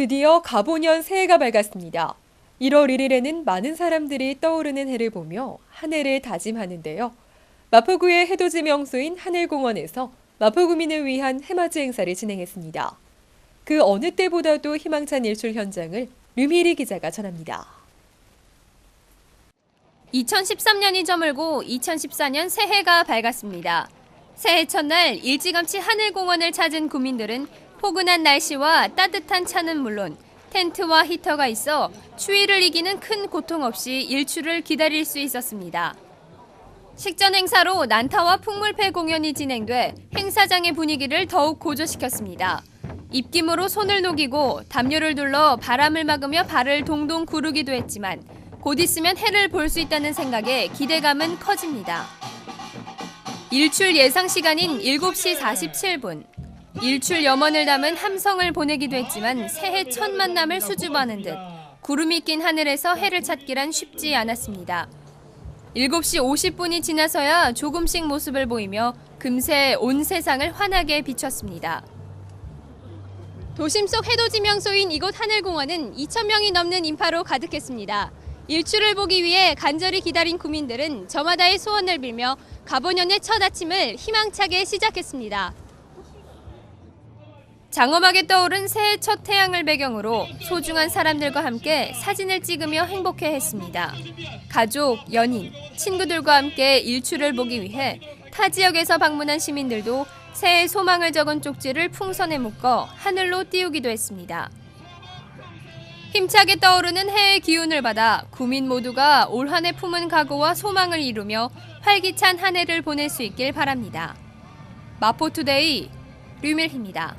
드디어 가보년 새해가 밝았습니다. 1월 1일에는 많은 사람들이 떠오르는 해를 보며 한 해를 다짐하는데요. 마포구의 해돋이 명소인 하늘공원에서 마포구민을 위한 해맞이 행사를 진행했습니다. 그 어느 때보다도 희망찬 일출 현장을 류미리 기자가 전합니다. 2013년이 저물고 2014년 새해가 밝았습니다. 새해 첫날 일찌감치 하늘공원을 찾은 구민들은 포근한 날씨와 따뜻한 차는 물론 텐트와 히터가 있어 추위를 이기는 큰 고통 없이 일출을 기다릴 수 있었습니다. 식전 행사로 난타와 풍물패 공연이 진행돼 행사장의 분위기를 더욱 고조시켰습니다. 입김으로 손을 녹이고 담요를 둘러 바람을 막으며 발을 동동 구르기도 했지만 곧 있으면 해를 볼 수 있다는 생각에 기대감은 커집니다. 일출 예상 시간인 7시 47분. 일출 염원을 담은 함성을 보내기도 했지만 새해 첫 만남을 수줍어하는 듯 구름이 낀 하늘에서 해를 찾기란 쉽지 않았습니다. 7시 50분이 지나서야 조금씩 모습을 보이며 금세 온 세상을 환하게 비췄습니다. 도심 속 해돋이 명소인 이곳 하늘공원은 2,000명이 넘는 인파로 가득했습니다. 일출을 보기 위해 간절히 기다린 구민들은 저마다의 소원을 빌며 가보년의 첫 아침을 희망차게 시작했습니다. 장엄하게 떠오른 새해 첫 태양을 배경으로 소중한 사람들과 함께 사진을 찍으며 행복해 했습니다. 가족, 연인, 친구들과 함께 일출을 보기 위해 타 지역에서 방문한 시민들도 새해 소망을 적은 쪽지를 풍선에 묶어 하늘로 띄우기도 했습니다. 힘차게 떠오르는 해의 기운을 받아 구민 모두가 올 한 해 품은 각오와 소망을 이루며 활기찬 한 해를 보낼 수 있길 바랍니다. 마포투데이 류밀희입니다.